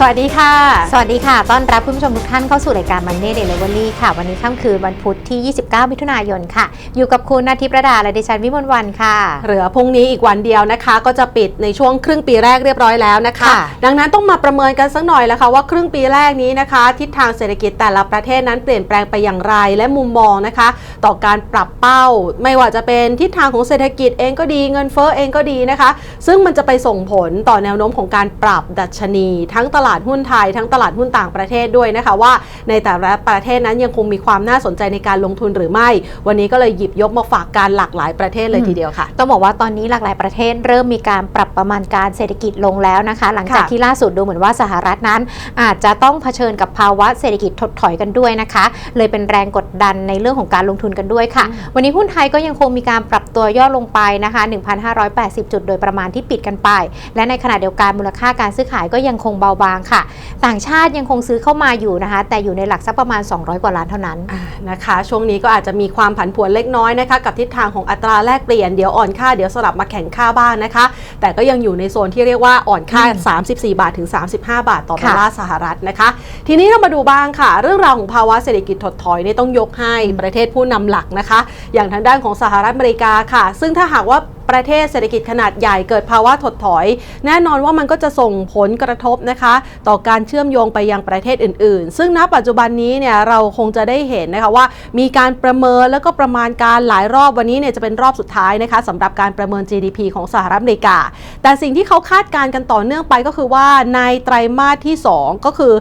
สวัสดีค่ะ สวัสดีค่ะ ต้อนรับคุณผู้ชมทุกท่านเข้าสู่รายการ Monday Delivery ค่ะ วันนี้ค่ำคืนวันพุธที่ 29 มิถุนายนค่ะ อยู่กับคุณนาทิประดาและดิฉันวิมลวันค่ะ เหลือพรุ่งนี้อีกวันเดียวนะคะ ก็จะปิดในช่วงครึ่งปีแรกเรียบร้อยแล้วนะคะค่ะดังนั้นต้องมาประเมินกันสักหน่อยแล้วค่ะว่าครึ่งปีแรกนี้นะคะ ทิศทางเศรษฐกิจแต่ละประเทศนั้นเปลี่ยนแปลงไปอย่างไรและมุมมองนะคะ ต่อการปรับเป้า ไม่ว่าจะเป็นทิศทางของเศรษฐกิจเองก็ดีเงินเฟ้อเองก็ดีนะคะ ซึ่งมันจะไปส่งผลต่อแนวโน้มของการปรับดัชนี ทั้งตลาดหุ้นไทยทั้งตลาดหุ้นต่างประเทศด้วยนะคะว่า ในแต่ละประเทศนั้นยังคงมีความน่าสนใจในการลงทุนหรือไม่ วันนี้ก็เลยหยิบยกมาฝากการหลากหลายประเทศเลยทีเดียวค่ะ ต้องบอกว่าตอนนี้หลากหลายประเทศเริ่มมีการปรับประมาณการเศรษฐกิจลงแล้วนะคะ หลังจากค่ะที่ล่าสุดดูเหมือนว่าสหรัฐนั้น อาจจะต้องเผชิญกับภาวะเศรษฐกิจถดถอยกันด้วยนะคะ เลยเป็นแรงกดดันในเรื่องของการลงทุนกันด้วยค่ะ วันนี้หุ้นไทยก็ยังคงมีการปรับตัวย่อลงไปนะคะ 1,580 จุดโดยประมาณที่ปิดกันไป และในขณะเดียวกันมูลค่าการซื้อขายก็ยังคงเบาบางค่ะ ต่างชาติยังคงซื้อเข้ามาอยู่นะคะ แต่อยู่ในหลักสักประมาณ 200 กว่าล้านเท่านั้นอ่านะคะ ช่วงนี้ก็อาจจะมีความผันผวนเล็กน้อยนะคะกับทิศทางของอัตราแลกเปลี่ยนเดี๋ยวอ่อนค่าเดี๋ยวสลับมาแข่งค่าบ้างนะคะ แต่ก็ยังอยู่ในโซนที่เรียกว่าอ่อนค่า 34 บาทถึง 35 บาทต่อดอลลาร์สหรัฐนะคะ ทีนี้เรามาดูบ้างค่ะ เรื่องราวของภาวะเศรษฐกิจถดถอยเนี่ยต้องยกให้ประเทศผู้นำหลักนะคะ อย่างทางด้านของสหรัฐอเมริกาค่ะ ซึ่งถ้าหากว่า ประเทศเศรษฐกิจขนาดใหญ่เกิดภาวะถดถอย แน่นอนว่ามันก็จะส่งผลกระทบนะคะ ต่อการเชื่อมโยงไปยังประเทศอื่น ๆ ซึ่งณปัจจุบันนี้เนี่ยเราคงจะได้เห็นนะคะว่ามีการประเมินแล้วก็ประมาณการหลายรอบวันนี้เนี่ยจะเป็นรอบสุดท้ายนะคะสำหรับการประเมิน GDP ของสหรัฐอเมริกา แต่สิ่งที่เขาคาดการณ์กันต่อเนื่องไปก็คือว่าในไตรมาสที่ 2 ก็คือ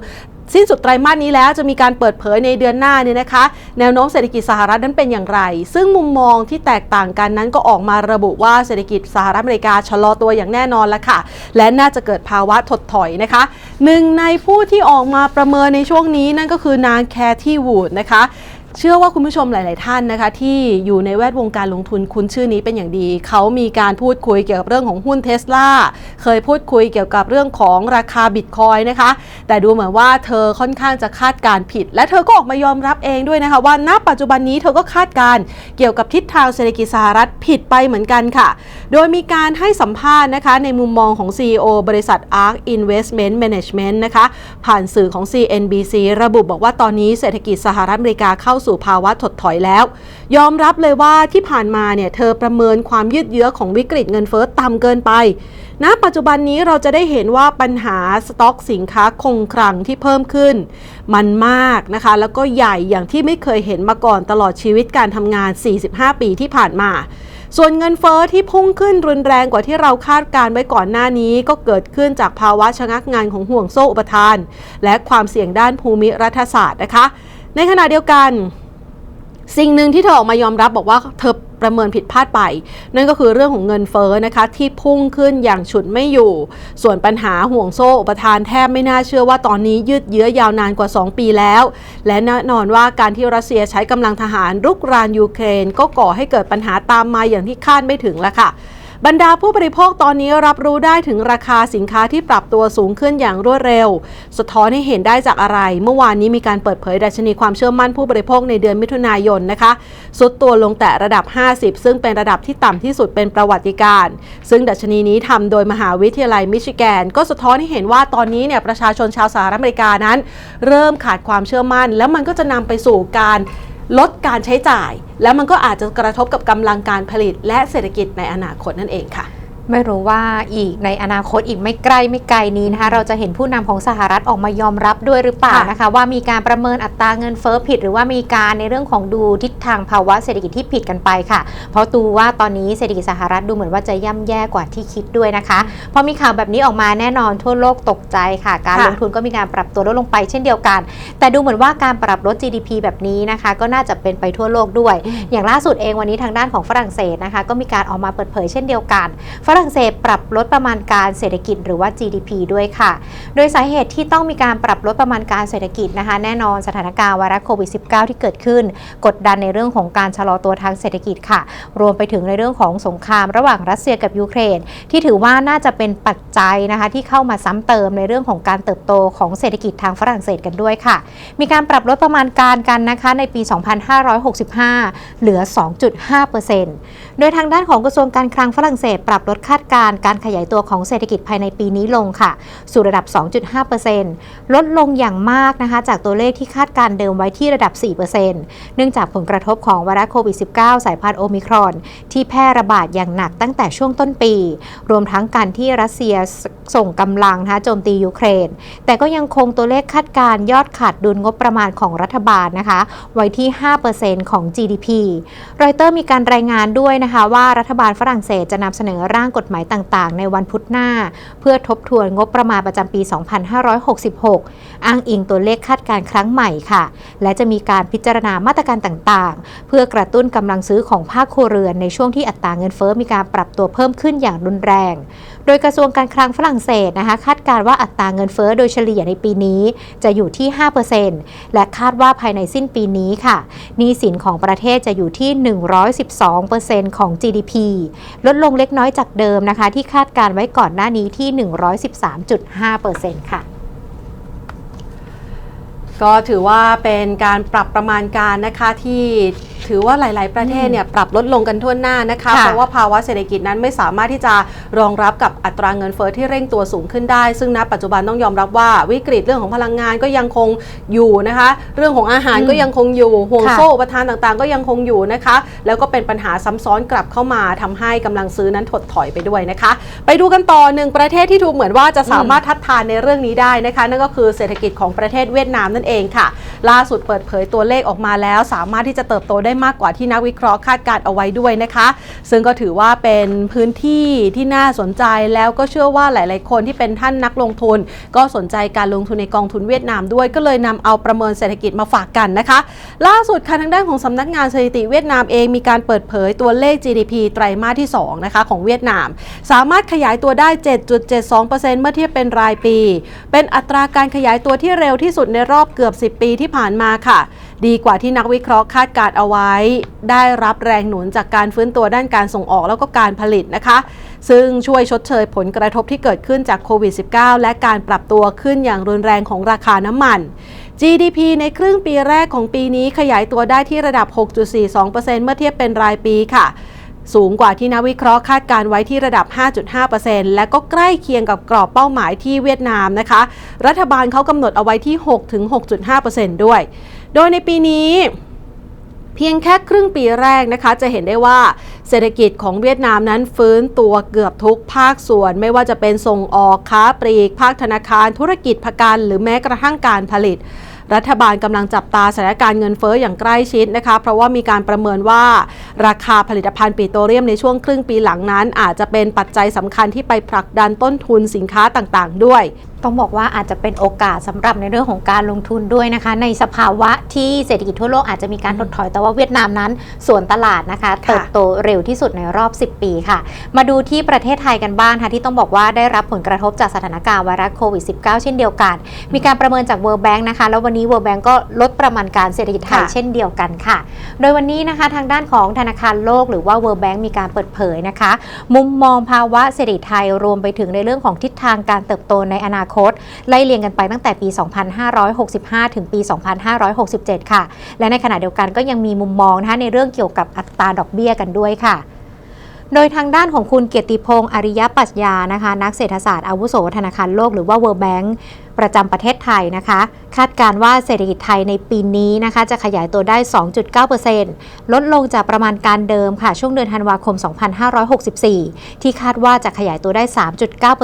สิ้นสุดไตรมาสนี้แล้วจะมีการเปิดเผยในเดือนหน้าเนี่ยนะคะ แนวโน้มเศรษฐกิจสหรัฐนั้นเป็นอย่างไร ซึ่งมุมมองที่แตกต่างกันนั้นก็ออกมาระบุว่าเศรษฐกิจสหรัฐอเมริกาชะลอตัวอย่างแน่นอนแล้วค่ะ และน่าจะเกิดภาวะถดถอยนะคะหนึ่งในผู้ที่ออกมาประเมินในช่วงนี้นั่นก็คือนางแคที่วูดนะคะ เชื่อว่าคุณผู้ชมหลาย ๆ ท่านนะคะ ที่อยู่ในแวดวงการลงทุนคุ้นชื่อนี้เป็นอย่างดี เขามีการพูดคุยเกี่ยวกับเรื่องของหุ้นเทสลาเคยพูดคุยเกี่ยวกับเรื่องของราคาบิตคอยนะคะ แต่ดูเหมือนว่าเธอค่อนข้างจะคาดการณ์ผิด และเธอก็ออกมายอมรับเองด้วยนะคะ ว่าณปัจจุบันนี้เธอก็คาดการณ์เกี่ยวกับทิศทางเศรษฐกิจสหรัฐผิดไปเหมือนกันค่ะ โดยมีการให้สัมภาษณ์นะคะ ในมุมมองของ CEO บริษัท ARK Investment Management นะคะ ผ่านสื่อของ CNBC ระบุบอกว่าตอนนี้เศรษฐกิจสหรัฐอเมริกาเข้าสู่ภาวะถดถอยแล้ว ยอมรับเลยว่าที่ผ่านมาเนี่ยเธอประเมินความยืดเยื้อของวิกฤตเงินเฟ้อต่ำเกินไปณปัจจุบันนี้เราจะได้เห็นว่าปัญหาสต็อกสินค้าคงคลังที่เพิ่มขึ้น มันมากนะคะ แล้วก็ใหญ่อย่างที่ไม่เคยเห็นมาก่อนตลอดชีวิตการทำงาน 45 ปีที่ผ่านมาส่วนเงินเฟอ้อที่พุ่งขึ้นรุนแรงกว่าที่เราคาดการไว้ก่อนหน้านี้ ก็เกิดขึ้นจากภาวะชะงักงานของห่วงโซ่อุปทาน และความเสี่ยงด้านภูมิรัฐศาสตร์นะคะ ในขณะเดียวกัน สิ่งหนึ่งที่เธอออกมายอมรับบอกว่าเธอประเมินผิดพลาดไป นั่นก็คือเรื่องของเงินเฟ้อนะคะ ที่พุ่งขึ้นอย่างฉุดไม่อยู่ ส่วนปัญหาห่วงโซ่อุปทานแทบไม่น่าเชื่อว่าตอนนี้ยืดเยื้อยาวนานกว่า 2 ปีแล้ว และแน่นอนว่าการที่รัสเซียใช้กำลังทหารรุกรานยูเครน ก็ก่อให้เกิดปัญหาตามมาอย่างที่คาดไม่ถึงแล้วค่ะ บรรดาผู้บริโภคตอนนี้รับรู้ได้ถึงราคาสินค้าที่ปรับตัวสูงขึ้นอย่างรวดเร็ว สะท้อนให้เห็นได้จากอะไร เมื่อวานนี้มีการเปิดเผยดัชนีความเชื่อมั่นผู้บริโภคในเดือนมิถุนายนนะคะสุดตัวลงแต่ระดับ 50 ซึ่งเป็นระดับที่ต่ำที่สุดเป็นประวัติการ ซึ่งดัชนีนี้ทำโดยมหาวิทยาลัยมิชิแกน ก็สะท้อนให้เห็นว่าตอนนี้เนี่ยประชาชนชาวสหรัฐอเมริกานั้น เริ่มขาดความเชื่อมั่น แล้วมันก็จะนำไปสู่การ ลดการใช้จ่าย แล้วมันก็อาจจะกระทบกับกำลังการผลิต และเศรษฐกิจในอนาคตนั่นเองค่ะ ไม่รู้ว่าอีกในอนาคตอีกไม่ใกล้ไม่ไกลนี้นะคะ เราจะเห็นผู้นำของสหรัฐออกมายอมรับด้วยหรือเปล่าค่ะนะคะ ว่ามีการประเมินอัตราเงินเฟ้อผิด หรือว่ามีการในเรื่องของดูทิศทางภาวะเศรษฐกิจที่ผิดกันไปค่ะ เพราะดูว่าตอนนี้เศรษฐกิจสหรัฐดูเหมือนว่าจะย่ำแย่กว่าที่คิดด้วยนะคะพอมีข่าวแบบนี้ออกมาแน่นอนทั่วโลกตกใจค่ะ การค่ะลงทุนก็มีการปรับตัวลดลงไปเช่นเดียวกัน แต่ดูเหมือนว่าการปรับลด GDP แบบนี้นะคะ ก็น่าจะเป็นไปทั่วโลกด้วย อย่างล่าสุดเองวันนี้ทางด้านของฝรั่งเศสนะคะ ก็มีการออกมาเปิดเผยเช่นเดียวกันฝรั่งเศสปรับลดประมาณการเศรษฐกิจหรือว่า GDP ด้วยค่ะ โดยสาเหตุที่ต้องมีการปรับลดประมาณการเศรษฐกิจนะคะ แน่นอนสถานการณ์ไวรัสโควิด -19 ที่เกิดขึ้น กดดันในเรื่องของการชะลอตัวทางเศรษฐกิจค่ะ รวมไปถึงในเรื่องของสงครามระหว่างรัสเซียกับยูเครน ที่ถือว่าน่าจะเป็นปัจจัยนะคะที่เข้ามาซ้ำเติมในเรื่องของการเติบโตของเศรษฐกิจทางฝรั่งเศสกันด้วยค่ะ มีการปรับลดประมาณการกันนะคะในปี 2565 เหลือ 2.5%โดยทางด้านของกระทรวงการคลังฝรั่งเศสปรับลดคาดการณ์การขยายตัวของเศรษฐกิจภายในปีนี้ลงค่ะ สู่ระดับ 2.5%ลดลงอย่างมากนะคะ จากตัวเลขที่คาดการณ์เดิมไว้ที่ระดับ 4%เนื่องจากผลกระทบของไวรัสโควิด -19 สายพันธุ์โอมิครอน ที่แพร่ระบาดอย่างหนักตั้งแต่ช่วงต้นปี รวมทั้งการที่รัสเซียส่งกำลังนะคะโจมตียูเครน แต่ก็ยังคงตัวเลขคาดการณ์ยอดขาดดุลงบประมาณของรัฐบาลนะคะ ไว้ที่ 5%ของ GDP รอยเตอร์มีการรายงานด้วยนะคะว่ารัฐบาลฝรั่งเศสจะนำเสนอร่างกฎหมายต่างๆ ในวันพุธหน้า เพื่อทบทวนงบประมาณประจำปี 2566 อ้างอิงตัวเลขคาดการณ์ครั้งใหม่ค่ะ และจะมีการพิจารณามาตรการต่างๆ เพื่อกระตุ้นกำลังซื้อของภาคครัวเรือนในช่วงที่อัตราเงินเฟ้อมีการปรับตัวเพิ่มขึ้นอย่างรุนแรง โดยกระทรวงการคลังฝรั่งเศสนะคะคาดการว่าอัตราเงินเฟ้อโดยเฉลี่ยในปีนี้จะอยู่ที่ 5%และคาดว่าภายในสิ้นปีนี้ค่ะหนี้สินของประเทศจะอยู่ที่ 112%ของ GDP ลดลงเล็กน้อยจากเดิมนะคะ ที่คาดการไว้ก่อนหน้านี้ที่ 113.5%ค่ะก็ถือว่าเป็นการปรับประมาณการนะคะที่ ถือว่าหลาย ๆ ประเทศเนี่ยปรับลดลงกันทั่วหน้านะคะค่ะเพราะว่าภาวะเศรษฐกิจนั้นไม่สามารถที่จะรองรับกับอัตราเงินเฟ้อที่เร่งตัวสูงขึ้นได้ ซึ่งณปัจจุบันต้องยอมรับว่าวิกฤตเรื่องของพลังงานก็ยังคงอยู่นะคะ เรื่องของอาหารอืมก็ยังคงอยู่ห่วงค่ะโซ่อุประทานต่างๆ ก็ยังคงอยู่นะคะ แล้วก็เป็นปัญหาซ้ำซ้อนกลับเข้ามาทำให้กำลังซื้อนั้นถดถอยไปด้วยนะคะ ไปดูกันต่อหนึ่งประเทศที่ดูเหมือนว่าจะสามารถทัดทานในเรื่องนี้ได้นะคะ นั่นก็คือเศรษฐกิจของประเทศเวียดนามนั่นเองค่ะ ล่าสุดเปิดเผยตัวเลขออกมาแล้ว สามารถที่จะเติบโตได้มากกว่าที่นักวิเคราะห์คาดการณ์เอาไว้ด้วยนะคะ ซึ่งก็ถือว่าเป็นพื้นที่ที่น่าสนใจแล้วก็เชื่อว่าหลาย ๆ คนที่เป็นท่านนักลงทุน ก็สนใจการลงทุนในกองทุนเวียดนามด้วย ก็เลยนำเอาประเมินเศรษฐกิจมาฝากกันนะคะ ล่าสุดค่ะทางด้านของสำนักงานสถิติเวียดนามเองมีการเปิดเผยตัวเลข GDP ไตรมาสที่2นะคะของเวียดนาม สามารถขยายตัวได้ 7.72%เมื่อเทียบเป็นรายปี เป็นอัตราการขยายตัวที่เร็วที่สุดในรอบเกือบ 10 ปีที่ผ่านมาค่ะ ดีกว่าที่นักวิเคราะห์คาดการเอาไว้ ได้รับแรงหนุนจากการฟื้นตัวด้านการส่งออกแล้วก็การผลิตนะคะ ซึ่งช่วยชดเชยผลกระทบที่เกิดขึ้นจากโควิด -19 และการปรับตัวขึ้นอย่างรุนแรงของราคาน้ำมัน GDP ในครึ่งปีแรกของปีนี้ขยายตัวได้ที่ระดับ 6.42%เมื่อเทียบเป็นรายปีค่ะสูงกว่าที่นักวิเคราะห์คาดการไว้ที่ระดับ 5.5%และก็ใกล้เคียงกับกรอบเป้าหมายที่เวียดนามนะคะ รัฐบาลเขากำหนดเอาไว้ที่ 6-6.5%ด้วย โดยในปีนี้เพียงแค่ครึ่งปีแรกนะคะ จะเห็นได้ว่าเศรษฐกิจของเวียดนามนั้นฟื้นตัวเกือบทุกภาคส่วน ไม่ว่าจะเป็นส่งออกค้าปลีก ภาคธนาคาร ธุรกิจประกันหรือแม้กระทั่งการผลิต รัฐบาลกำลังจับตาสถานการณ์เงินเฟ้ออย่างใกล้ชิดนะคะ เพราะว่ามีการประเมินว่าราคาผลิตภัณฑ์ปิโตรเลียมในช่วงครึ่งปีหลังนั้น อาจจะเป็นปัจจัยสำคัญที่ไปผลักดันต้นทุนสินค้าต่างๆ ด้วย ต้องบอกว่าอาจจะเป็นโอกาสสำหรับในเรื่องของการลงทุนด้วยนะคะ ในสภาวะที่เศรษฐกิจทั่วโลกอาจจะมีการถดถอยแต่ว่าเวียดนามนั้น ส่วนตลาดนะคะเติบโตเร็วที่สุดในรอบ 10 ปีค่ะ มาดูที่ประเทศไทยกันบ้างค่ะที่ต้องบอกว่าได้รับผลกระทบจากสถานการณ์ไวรัสโควิด -19 เช่นเดียวกัน มีการประเมินจาก World Bank นะคะแล้ววันนี้ World Bank ก็ลดประมาณการเศรษฐกิจไทยค่ะเช่นเดียวกันค่ะ โดยวันนี้นะคะทางด้านของธนาคารโลก หรือว่า World Bank มีการเปิดเผยนะคะ มุมมองภาวะเศรษฐกิจไทยรวมไปถึงในเรื่องของทิศทางการเติบโตในอนาคต ไล่เรียงกันไปตั้งแต่ปี 2565 ถึงปี 2567 ค่ะ และในขณะเดียวกันก็ยังมีมุมมองนะคะในเรื่องเกี่ยวกับอัตราดอกเบี้ยกันด้วยค่ะโดยทางด้านของคุณเกียรติพงศ์อริยปัชญานะคะ นักเศรษฐศาสตร์อาวุโสธนาคารโลกหรือว่า World Bank ประจำประเทศไทยนะคะ คาดการว่าเศรษฐกิจไทยในปีนี้นะคะ จะขยายตัวได้ 2.9%ลดลงจากประมาณการเดิมค่ะ ช่วงเดือนธันวาคม 2564 ที่คาดว่าจะขยายตัวได้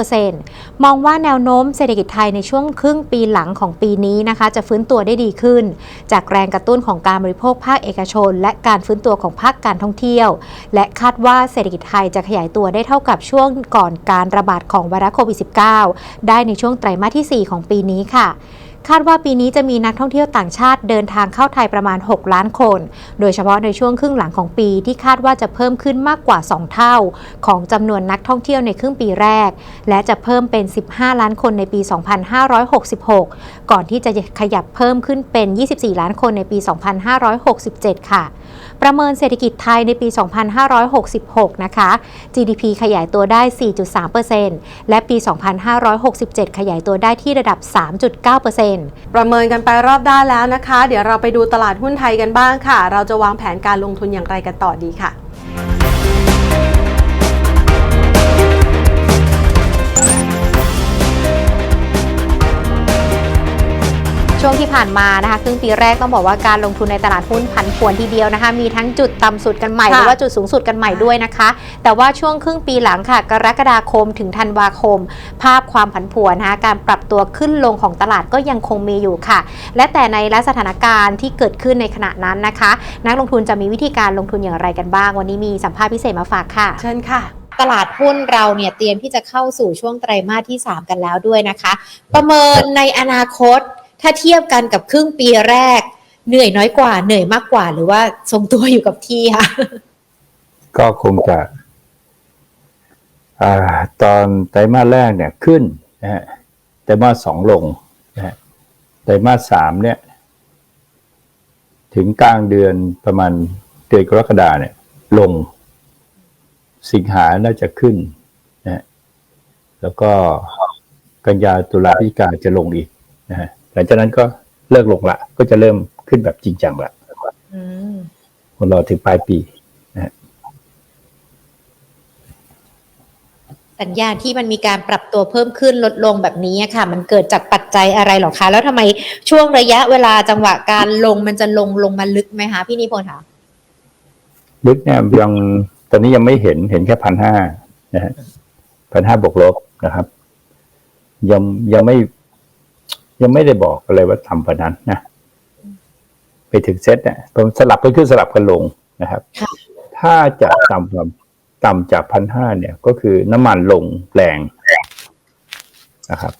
3.9%มองว่าแนวโน้มเศรษฐกิจไทยในช่วงครึ่งปีหลังของปีนี้นะคะ จะฟื้นตัวได้ดีขึ้น จากแรงกระตุ้นของการบริโภคภาคเอกชน และการฟื้นตัวของภาคการท่องเที่ยว และคาดว่าเศรษฐกิจไทยจะขยายตัวได้เท่ากับช่วงก่อนการระบาดของไวรัสโควิด -19 ได้ในช่วงไตรมาสที่ 4 ของของปีนี้ค่ะคาดว่าปีนี้จะมีนักท่องเที่ยวต่างชาติเดินทางเข้าไทยประมาณ 6 ล้านคน โดยเฉพาะในช่วงครึ่งหลังของปีที่คาดว่าจะเพิ่มขึ้นมากกว่า 2 เท่า ของจำนวนนักท่องเที่ยวในครึ่งปีแรก และจะเพิ่มเป็น 15 ล้านคนในปี 2566 ก่อนที่จะขยับเพิ่มขึ้นเป็น 24 ล้านคนในปี 2567 ค่ะ ประเมินเศรษฐกิจไทยในปี 2566 นะคะ GDP ขยายตัวได้ 4.3%และปี 2567 ขยายตัวได้ที่ระดับ 3.9%ประเมินกันไปรอบด้านแล้วนะคะ เดี๋ยวเราไปดูตลาดหุ้นไทยกันบ้างค่ะ เราจะวางแผนการลงทุนอย่างไรกันต่อดีค่ะ ที่ผ่านมานะคะครึ่งปีแรกต้องบอกว่าการลงทุนในตลาดหุ้นผันผวนทีเดียวนะคะ มีทั้งจุดต่ำสุดกันใหม่หค่ะรือว่าจุดสูงสุดกันใหม่ด้วยนะคะ แต่ว่าช่วงครึ่งปีหลังค่ะ กรกฎาคมถึงธันวาคม ภาพความผันผวนนะคะการปรับตัวขึ้นลงของตลาดก็ยังคงมีอยู่ค่ะ และแต่ในและสถานการณ์ที่เกิดขึ้นในขณะนั้นนะคะ นักลงทุนจะมีวิธีการลงทุนอย่างไรกันบ้าง วันนี้มีสัมภาษณ์พิเศษมาฝากค่ะ เชิญค่ะตลาดหุ้นเราเนี่ยเตรียมที่จะเข้าสู่ช่วงไตรมาสที่ 3 กันแล้วด้วยนะคะ ประเมินในอนาคต ถ้าเทียบกันกับครึ่งปีแรก เหนื่อยน้อยกว่า เหนื่อยมากกว่า หรือว่าทรงตัวอยู่กับที่ค่ะ ก็คงจะอตอนไตรมาสแรกเนี่ยขึ้นนะฮะไตรมาสสองลงนะฮะไตรมาสสามเนี่ย ถึงกลางเดือนประมาณเดือนกรกฎาเนี่ย ลง สิงหาน่าจะขึ้นนะแล้วก็กันยาตุลาพิกาจะลงอีกนะฮะ หลังจากนั้นก็เลิกลงละ ก็จะเริ่มขึ้นแบบจริงจังละคนรอถึงปลายปีสัญญาณที่มันมีการปรับตัวเพิ่มขึ้นลดลงแบบนี้อะค่ะ มันเกิดจากปัจจัยอะไรหรอคะ แล้วทำไมช่วงระยะเวลาจังหวะการลงมันจะลงลงมาลึกไหมคะพี่นิพนธ์คะลึกเนี่ยยังตอนนี้ยังไม่เห็นเห็นแค่พันห้านะฮะพันห้าบวกลบนะครับ ยังยังไม่ ยังไม่ได้บอกอะไรว่าทำพนันนะไปถึงเซตเนี่ยผมสลับกันขึ้นสลับกันลงนะครับค่ะถ้าจะต่ำกว่าต่ำจากพันห้าเนี่ย ก็คือน้ำมันลงแรงนะครับ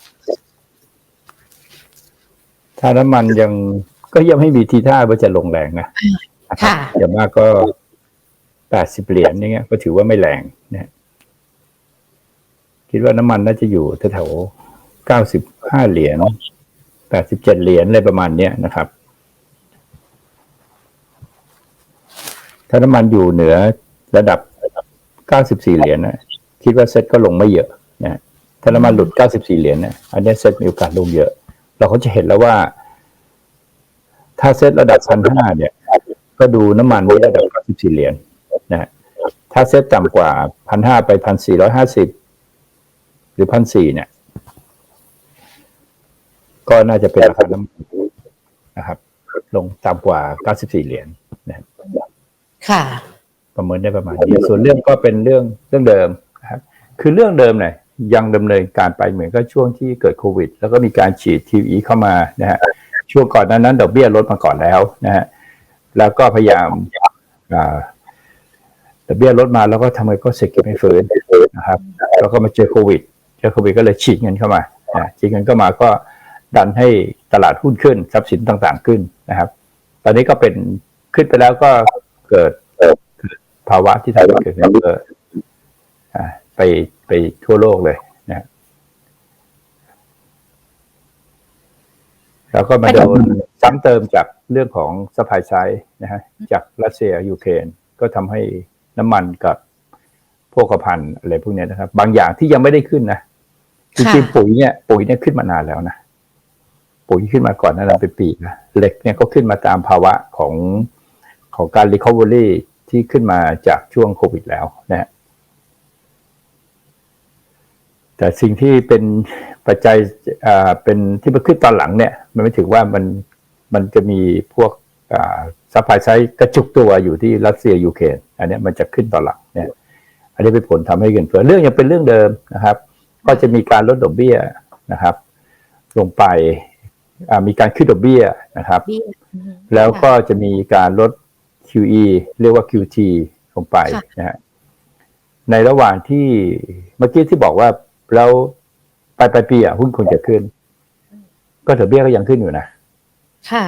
ถ้าน้ำมันยังก็ยังไม่มีทีท่าว่าจะลงแรงนะนะครับค่ะอย่างมากก็แปดสิบเหรียญอย่างเงี้ย ก็ถือว่าไม่แรงนะคิดว่าน้ำมันน่าจะอยู่แถวเก้าสิบห้าเหรียญ แปดสิบเจ็ดเหรียญอะไรประมาณเนี้ยนะครับ ถ้าน้ำมันอยู่เหนือระดับเก้าสิบสี่เหรียญนะคิดว่าเซ็ตก็ลงไม่เยอะนะถ้าน้ำมันหลุดเก้าสิบสี่เหรียญนะอันนี้เซ็ตมีโอกาสลงเยอะ เราก็จะเห็นแล้วว่า ถ้าเซ็ตระดับพันห้าเนี่ย ก็ดูน้ำมันนี้ระดับ94เหรียญนะฮะถ้าเซ็ตต่ำกว่าพันห้าไปพันสี่ร้อยห้าสิบหรือพันสี่เนี่ย ก็น่าจะเป็นราคาน้ำมันนะครับ ลงต่ำกว่า 94 เหรียญนะฮะค่ะ ประเมินได้ประมาณนี้ส่วนเรื่องก็เป็นเรื่องเรื่องเดิมนะครับ คือเรื่องเดิมเนี่ยยังดำเนินการไปเหมือนก็ช่วงที่เกิดโควิด แล้วก็มีการฉีดทีวีเข้ามานะฮะช่วงก่อนหนั้นนั้นดอกเบี้ยลดมาก่อนแล้วนะฮะแล้วก็พยายามอ่าดอกเบี้ยลดมาแล้วก็ทำไมก็เศรษฐกิจไม่ฟื้นนะครับ แล้วก็มาเจอโควิดเจอโควิดก็เลยฉีดเงินเข้ามานะฉีดเงินเข้ามาก็ ดันให้ตลาดหุ้นขึ้นทรัพย์สินต่างๆขึ้นนะครับ ตอนนี้ก็เป็นขึ้นไปแล้วก็เกิดเกิดภาวะที่ทำให้เกิดเงินเฟ้ออ่าไปไปทั่วโลกเลยนะแล้วก็มาโดนซ้ำเติมจากเรื่องของสปายไซด์นะฮะจากรัสเซียยูเครนก็ทำให้น้ำมันกับพวกพันธุ์อะไรพวกเนี้ยนะครับ บางอย่างที่ยังไม่ได้ขึ้นนะจริงๆปุ๋ยเนี่ยปุ๋ยเนี่ยขึ้นมานานแล้วนะ ปุ๋ยขึ้นมาก่อนนั้นเป็นปีนะเหล็กเนี่ยก็ขึ้นมาตามภาวะของของการ recovery ที่ขึ้นมาจากช่วงโควิดแล้วนะแต่สิ่งที่เป็นปัจจัยอ่าเป็นที่มันขึ้นตอนหลังเนี่ย มันไม่ถึงว่ามันมันจะมีพวกซัพพลายไซด์กระจุกตัวอยู่ที่รัสเซียยูเครนอันนี้มันจะขึ้นตอนหลังเนี่ย อันนี้เป็นผลทำให้เงินเฟ้อเรื่องยังเป็นเรื่องเดิมนะครับ ก็จะมีการลดดอกเบี้ยนะครับ ลงไป มีการขึ้นดอกเบี้ยนะครับ แล้วก็จะมีการลด QE เรียกว่า QT ลงไปค่ะนะฮะในระหว่างที่เมื่อกี้ที่บอกว่าแล้วปลายปลายปีอะหุ้นควรจะขึ้น ก็ดอกเบี้ยก็ยังขึ้นอยู่นะค่ะ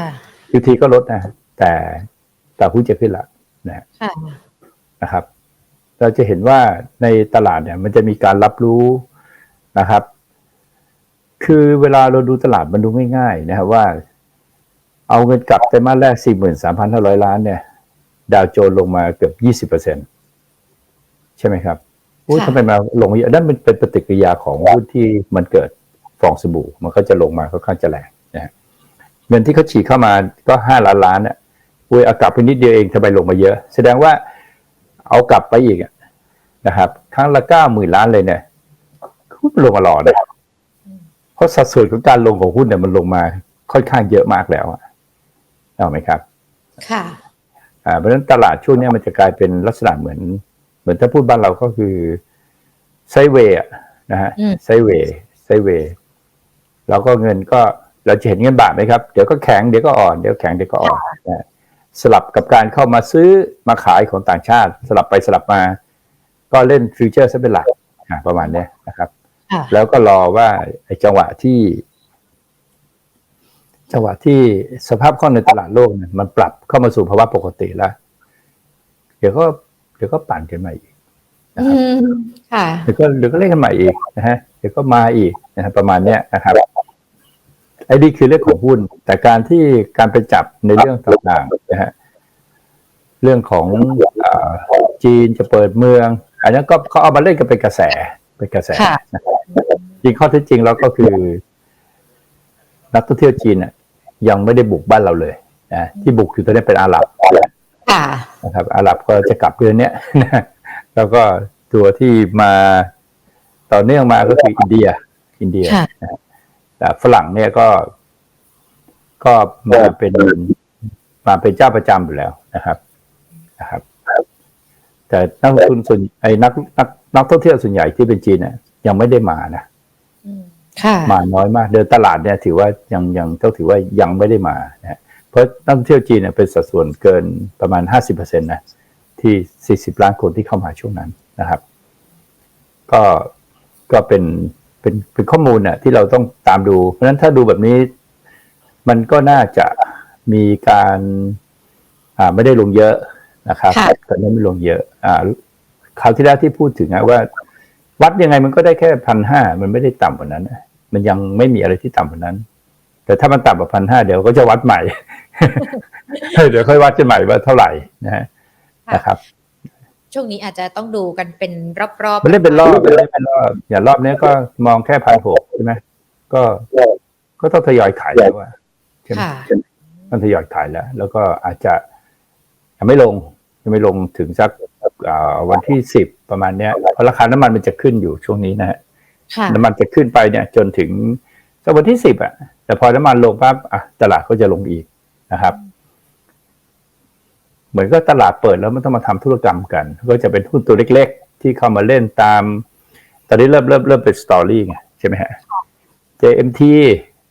QT ก็ลดนะแต่แต่หุ้นจะขึ้นละนะค่ะนะครับ เราจะเห็นว่าในตลาดเนี่ย มันจะมีการรับรู้นะครับ คือเวลาเราดูตลาดมันดูง่ายๆนะครับว่า เอาเงินกลับไตรมาสแรก 43,500 ล้านเนี่ย ดาวโจนส์ลงมาเกือบ 20%ใช่ไหมครับอุ้ยค่ะทำไมมาลงเยอะนั่นมันเป็นปฏิกิริยาของหุ้นที่มันเกิดฟองสบู่ มันก็จะลงมาค่อนข้างจะแรงนะฮะเงินที่เขาฉีดเข้ามาก็5ล้านล้านเนี่ยอุ้ยเอากลับไปนิดเดียวเองทำไมลงมาเยอะ แสดงว่าเอากลับไปอีกอะนะครับ ครั้งละเก้าหมื่นล้านเลยเนี่ยหุ้นมันลงมาหล่อนะเพ ราะสัดส่วนของการลงของหุ้นเนี่ยมันลงมาค่อนข้างเยอะมากแล้วอะเอาไหมครับ ค่ะอ่าเพราะฉะนั้นตลาดช่วงเนี้ยมันจะกลายเป็นลักษณะเหมือน เหมือนถ้าพูดบ้านเราก็คือไซด์เวย์อะนะฮะอืมไซด์เวย์ไซด์เวย์แล้วก็เงินก็เราจะเห็นเงินบาทไหมครับ เดี๋ยวก็แข็งเดี๋ยวก็อ่อนเดี๋ยวแข็งเดี๋ยวก็อ่อนนะฮะสลับกับการเข้ามาซื้อมาขายของต่างชาติ สลับไปสลับมา ก็เล่นฟิวเจอร์ซะเป็นหลักอะประมาณเนี้ยนะครับค่ะ แล้วก็รอว่าไอ้จังหวะที่ จังหวะที่สภาพคล่องในตลาดโลกเนี่ยมันปรับเข้ามาสู่ภาวะปกติแล้ว เดี๋ยวก็เดี๋ยวก็ปั่นกันใหม่อีกอืมค่ะเดี๋ยวก็เดี๋ยวก็เล่นกันใหม่อีกนะฮะเดี๋ยวก็มาอีกนะฮะประมาณเนี้ยนะครับไอ้นี่คือเรื่องของหุ้น แต่การที่การไปจับในเรื่องต่างๆนะฮะเรื่องของอาจีนจะเปิดเมือง อันนั้นก็เขาเอามาเล่นกันเป็นกระแส เป็นกระแสค่ะนะครับจริงข้อเท็จจริงแล้วก็คือ นักท่องเที่ยวจีนน่ะ ยังไม่ได้บุกบ้านเราเลยนะที่บุกอยู่ตอนนี้เป็นอาหรับค่ะนะครับอาหรับก็จะกลับเดือนเนี้ยนะแล้วก็ตัวที่มาต่อเนื่องมาก็คืออินเดีย อินเดียค่ะนะฮะแต่ฝรั่งเนี่ยก็ ก็มาเป็นมาเป็นเจ้าประจำอยู่แล้วนะครับนะครับ แต่นักลงทุนส่วนไอ้นักนัก นักท่องเที่ยวส่วนใหญ่ที่เป็นจีนเนี่ยยังไม่ได้มานะค่ะมาน้อยมาก เดินตลาดเนี่ยถือว่ายังยังต้องถือว่ายังไม่ได้มานะฮะเพราะนักท่องเที่ยวจีนเนี่ยเป็นสัดส่วนเกินประมาณห้าสิบเปอร์เซ็นต์นะที่สี่สิบล้านคนที่เข้ามาช่วงนั้นนะครับ ก็ก็เป็นเป็นเป็นข้อมูลน่ะที่เราต้องตามดู เพราะฉะนั้นถ้าดูแบบนี้ มันก็น่าจะมีการ อ่าไม่ได้ลงเยอะนะครับค่ะตอนนี้ไม่ลงเยอะ อ่า คราวที่แล้วที่พูดถึงนะว่า วัดยังไงมันก็ได้แค่พันห้ามันไม่ได้ต่ำกว่านั้นนะมันยังไม่มีอะไรที่ต่ำกว่านั้น แต่ถ้ามันต่ำกว่าพันห้าเดี๋ยวก็จะวัดใหม่เดี๋ยวค่อยวัดกันใหม่ว่าเท่าไหร่นะฮะค่ะนะครับ ช่วงนี้อาจจะต้องดูกันเป็นรอบๆมันเล่นเป็นรอบมันเล่นเป็นรอบอย่างรอบนี้ก็มองแค่พันหกใช่ไหมก็ก็ต้องทยอยขายแล้วอะใช่ไหมค่ะต้องทยอยขายแล้ว แล้วก็อาจจะยังไม่ลงยังไม่ลงถึงสักอ่า วันที่สิบประมาณเนี้ยเพราะราคาน้ำมันมันจะขึ้นอยู่ช่วงนี้นะฮะค่ะน้ำมันจะขึ้นไปเนี่ยจนถึงสักวันที่สิบอะ แต่พอน้ำมันลงปั๊บอะตลาดก็จะลงอีกนะครับ เหมือนก็ตลาดเปิดแล้วมันต้องมาทำธุรกรรมกัน ก็จะเป็นหุ้นตัวเล็ก ๆ ที่เข้ามาเล่นตาม ตอนนี้เริ่มเริ่มเริ่มเป็นสตอรี่ไงใช่ไหมฮะ JMT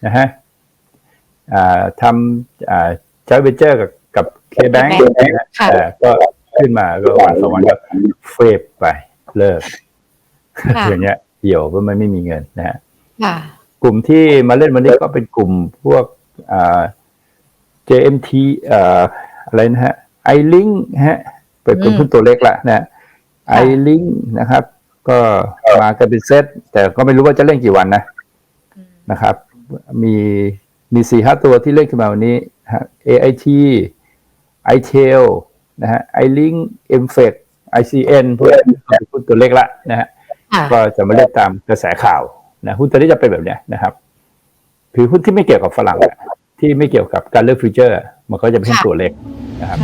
นะฮะอ่าทำอ่าจอยเวเจอร์กับกับ KBank นะฮะค่ะเอ่อก็ ขึ้นมาก็วันสองวันก็เฟบไปเลิกค่ะอย่างเงี้ยเหี่ยวเพราะมันไม่มีเงินนะฮะค่ะกลุ่มที่มาเล่นวันนี้ก็เป็นกลุ่มพวกอ่า JMT เอ่ออะไรนะฮะไอลิงฮะเป็นกลุ่มอืมหุ้นตัวเล็กละนะฮะไอค่ะลิงนะครับ ก็มากันเป็นเซตแต่ก็ไม่รู้ว่าจะเล่นกี่วันนะนะครับ มีมีสี่ห้าตัวที่เล่นขึ้นมาวันนี้นะฮะ AIT iTail นะฮะ iLink MFX ICN พวกนี้เป็นหุ้นตัวเล็กละนะฮะค่ะก็จะมาเล่นตามกระแสข่าวนะหุ้นตัวนี้จะเป็นแบบเนี้ยนะครับคือหุ้นที่ไม่เกี่ยวกับฝรั่งอะที่ไม่เกี่ยวกับการเลือกฟิวเจอร์ มันก็จะเป็นหุ้นค่ะตัวเล็กนะครับ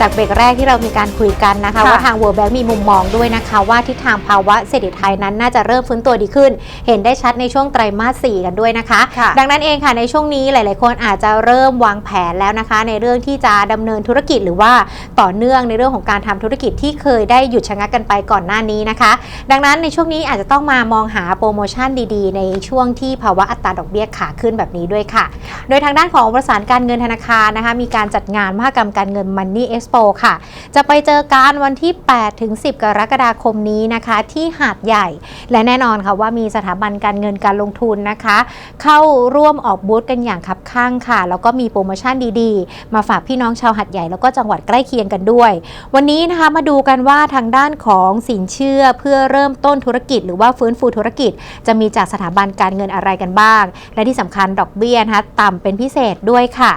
จากเบรกแรกที่เรามีการคุยกันนะคะค่ะว่าทาง World Bank มีมุมมองด้วยนะคะว่าทิศทางภาวะเศรษฐกิจไทยนั้นน่าจะเริ่มฟื้นตัวดีขึ้น เห็นได้ชัดในช่วงไตรมาส 4 กันด้วยนะคะค่ะดังนั้นเองค่ะในช่วงนี้หลาย ๆ คนอาจจะเริ่มวางแผนแล้วนะคะ ในเรื่องที่จะดำเนินธุรกิจหรือว่าต่อเนื่องในเรื่องของการทำธุรกิจที่เคยได้หยุดชะงักกันไปก่อนหน้านี้นะคะ ดังนั้นในช่วงนี้อาจจะต้องมามองหาโปรโมชั่นดีๆ ในช่วงที่ภาวะอัตราดอกเบี้ยขาขึ้นแบบนี้ด้วยค่ะ โดยทางด้านของประสานการเงินธนาคารนะคะมีการจัดงานมหกรรมการเงิน Money Expo Expo ค่ะ จะไปเจอกันวันที่ 8 ถึง 10 กรกฎาคมนี้นะคะ ที่หาดใหญ่ และแน่นอนค่ะว่ามีสถาบันการเงินการลงทุนนะคะ เข้าร่วมออกบูธกันอย่างคับข้างค่ะ แล้วก็มีโปรโมชั่นดีๆ มาฝากพี่น้องชาวหัดใหญ่แล้วก็จังหวัดใกล้เคียงกันด้วย วันนี้นะคะมาดูกันว่าทางด้านของสินเชื่อเพื่อเริ่มต้นธุรกิจ หรือว่าฟื้นฟูธุรกิจ จะมีจากสถาบันการเงินอะไรกันบ้าง และที่สำคัญดอกเบี้ยนะคะต่ำเป็นพิเศษด้วยค่ะ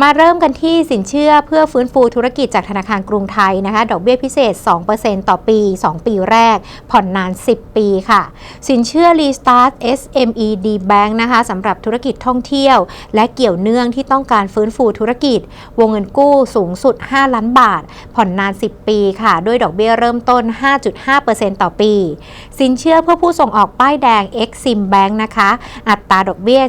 มาเริ่มกันที่สินเชื่อเพื่อฟื้นฟูธุรกิจจากธนาคารกรุงไทยนะคะ ดอกเบี้ยพิเศษ 2%ต่อปี 2 ปีแรก ผ่อนนาน 10 ปีค่ะ สินเชื่อ Restart SME D Bank นะคะสำหรับธุรกิจท่องเที่ยว และเกี่ยวเนื่องที่ต้องการฟื้นฟูธุรกิจ วงเงินกู้สูงสุด 5 ล้านบาท ผ่อนนาน 10 ปีค่ะ ด้วยดอกเบี้ยเริ่มต้น 5.5%ต่อปี สินเชื่อเพื่อผู้ส่งออกป้ายแดง Exim Bank นะคะ อัตราดอกเบี้ย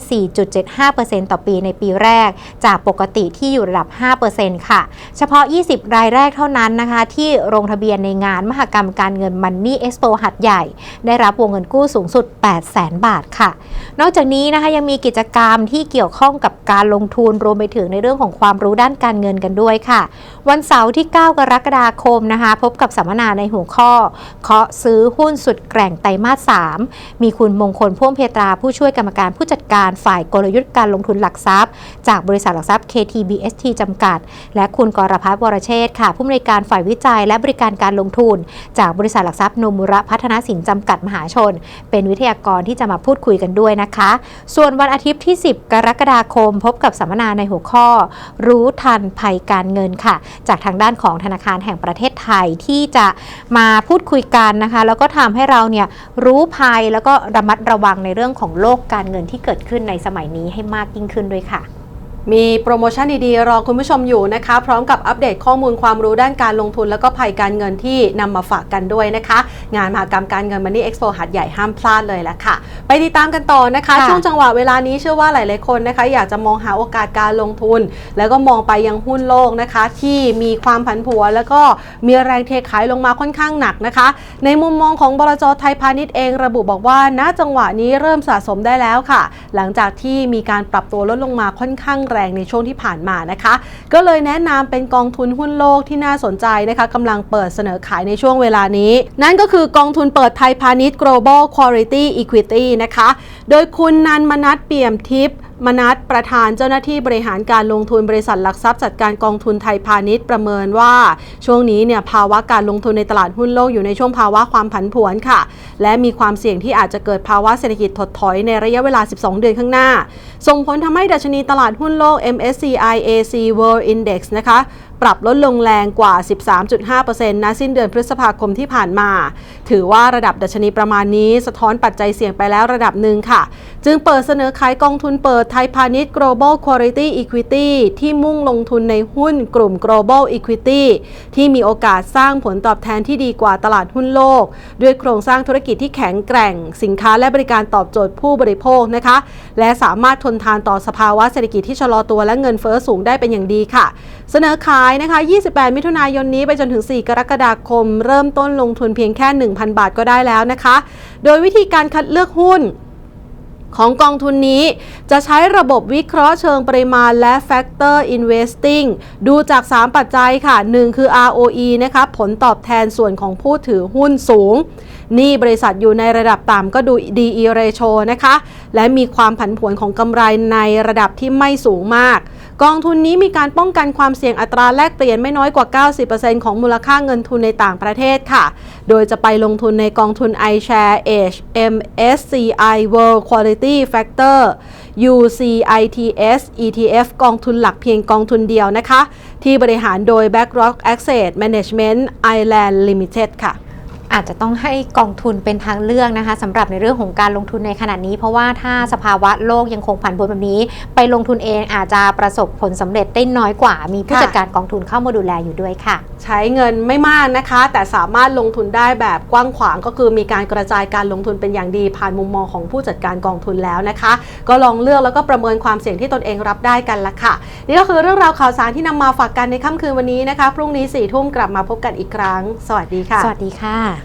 4.75%ต่อปีในปีแรก จากปกติที่อยู่ระดับ 5%ค่ะ เฉพาะ 20รายแรกเท่านั้นนะคะ ที่ลงทะเบียนในงานมหกรรมการเงิน Money Expo หัดใหญ่ ได้รับวงเงินกู้สูงสุด800,000 บาทค่ะ นอกจากนี้นะคะยังมีกิจกรรมที่เกี่ยวข้องกับการลงทุนรวมไปถึงในเรื่องของความรู้ด้านการเงินกันด้วยค่ะ วันเสาร์ที่ 9 กรกฎาคมนะคะ พบกับสัมมนาในหัวข้อ เคาะซื้อหุ้นสุดแกร่งไตรมาส 3 มีคุณมงคลพ่วงเพตราผู้ช่วยกรรมการผู้จัดการฝ่ายกลยุทธ์การลงทุนหลักทรัพย์ จากบริษัทหลักทรัพย์ KTBST จำกัด และคุณกรพัฒน์วรเชษค่ะ ผู้อำนวยการฝ่ายวิจัยและบริการการลงทุน จากบริษัทหลักทรัพย์นมุระพัฒนาสินจำกัดมหาชน เป็นวิทยากรที่จะมาพูดคุยกันด้วยนะคะ ส่วนวันอาทิตย์ที่ 10 กรกฎาคม พบกับสัมมนาในหัวข้อ รู้ทันภัยการเงินค่ะ จากทางด้านของธนาคารแห่งประเทศไทยที่จะมาพูดคุยกันนะคะ แล้วก็ทำให้เราเนี่ยรู้ภัยแล้วก็ระมัดระวังในเรื่องของโลกการเงินที่เกิดขึ้นในสมัยนี้ให้มากยิ่งขึ้นด้วยค่ะ มีโปรโมชั่นดีๆ รอคุณผู้ชมอยู่นะคะ พร้อมกับอัปเดตข้อมูลความรู้ด้านการลงทุน แล้วก็ภัยการเงินที่นำมาฝากกันด้วยนะคะ งานมหากรรมการเงินมันนี่เอ็กซ์โปหัดใหญ่ห้ามพลาดเลยละค่ะ ไปติดตามกันต่อนะคะค่ะช่วงจังหวะเวลานี้เชื่อว่าหลายๆคนนะคะ อยากจะมองหาโอกาสการลงทุน แล้วก็มองไปยังหุ้นโลกนะคะ ที่มีความผันผวนแล้วก็มีแรงเทขายลงมาค่อนข้างหนักนะคะ ในมุมมองของบลจไทยพาณิชย์เอง ระบุบอกว่าณจังหวะนี้เริ่มสะสมได้แล้วค่ะ หลังจากที่มีการปรับตัวลดลงมาค่อนข้างแรงในช่วงที่ผ่านมานะคะ ก็เลยแนะนำเป็นกองทุนหุ้นโลกที่น่าสนใจนะคะกำลังเปิดเสนอขายในช่วงเวลานี้ นั่นก็คือกองทุนเปิดไทยพาณิชย์ global quality equity นะคะ โดยคุณนันมนัทเปี่ยมทิพย์ มนัสประธานเจ้าหน้าที่บริหารการลงทุนบริษัทหลักทรัพย์จัดการกองทุนไทยพาณิชย์ประเมินว่าช่วงนี้เนี่ยภาวะการลงทุนในตลาดหุ้นโลกอยู่ในช่วงภาวะความผันผวนค่ะ และมีความเสี่ยงที่อาจจะเกิดภาวะเศรษฐกิจถดถอยในระยะเวลา 12 เดือนข้างหน้า ส่งผลทำให้ดัชนีตลาดหุ้นโลก MSCI AC World Index นะคะปรับลดลงแรงกว่า 13.5%นะสิ้นเดือนพฤษภาคมที่ผ่านมา ถือว่าระดับดัชนีประมาณนี้สะท้อนปัจจัยเสี่ยงไปแล้วระดับหนึ่งค่ะ จึงเปิดเสนอขายกองทุนเปิดไทยพาณิชย์ global quality equity ที่มุ่งลงทุนในหุ้นกลุ่ม global equity ที่มีโอกาสสร้างผลตอบแทนที่ดีกว่าตลาดหุ้นโลก ด้วยโครงสร้างธุรกิจที่แข็งแกร่ง สินค้าและบริการตอบโจทย์ผู้บริโภคนะคะ และสามารถทนทานต่อสภาวะเศรษฐกิจที่ชะลอตัวและเงินเฟ้อสูงได้เป็นอย่างดีค่ะ เสนอขายนะคะ 28 มิถุนายนนี้ไปจนถึง 4 กรกฎาคม เริ่มต้นลงทุนเพียงแค่ 1,000 บาทก็ได้แล้วนะคะ โดยวิธีการคัดเลือกหุ้นของกองทุนนี้จะใช้ระบบวิเคราะห์เชิงปริมาณและ Factor Investing ดูจาก 3 ปัจจัยค่ะ 1 คือ ROE นะคะผลตอบแทนส่วนของผู้ถือหุ้นสูง นี่บริษัทอยู่ในระดับต่ำก็ดู DE ratio นะคะ และมีความผันผวนของกำไรในระดับที่ไม่สูงมาก กองทุนนี้มีการป้องกันความเสี่ยงอัตราแลกเปลี่ยนไม่น้อยกว่า 90%ของมูลค่าเงินทุนในต่างประเทศค่ะ โดยจะไปลงทุนในกองทุน iShare H MSCI World Quality Factor UCITS ETF กองทุนหลักเพียงกองทุนเดียวนะคะ ที่บริหารโดย BlackRock Asset Management Ireland Limited ค่ะ อาจจะต้องให้กองทุนเป็นทางเลือกนะคะสำหรับในเรื่องของการลงทุนในขณะนี้ เพราะว่าถ้าสภาวะโลกยังคงผันผวนแบบนี้ ไปลงทุนเองอาจจะประสบผลสำเร็จได้น้อยกว่า มีผู้ค่ะจัดการกองทุนเข้ามาดูแลอยู่ด้วยค่ะ ใช้เงินไม่มากนะคะ แต่สามารถลงทุนได้แบบกว้างขวางก็คือมีการกระจายการลงทุนเป็นอย่างดีผ่านมุมมองของผู้จัดการกองทุนแล้วนะคะ ก็ลองเลือกแล้วก็ประเมินความเสี่ยงที่ตนเองรับได้กันละค่ะ นี่ก็คือเรื่องราวข่าวสารที่นำมาฝากกันในค่ำคืนวันนี้นะคะ พรุ่งนี้สี่ทุ่มกลับมาพบกันอีกครั้ง สวัสดีค่ะ สวัสดีค่ะ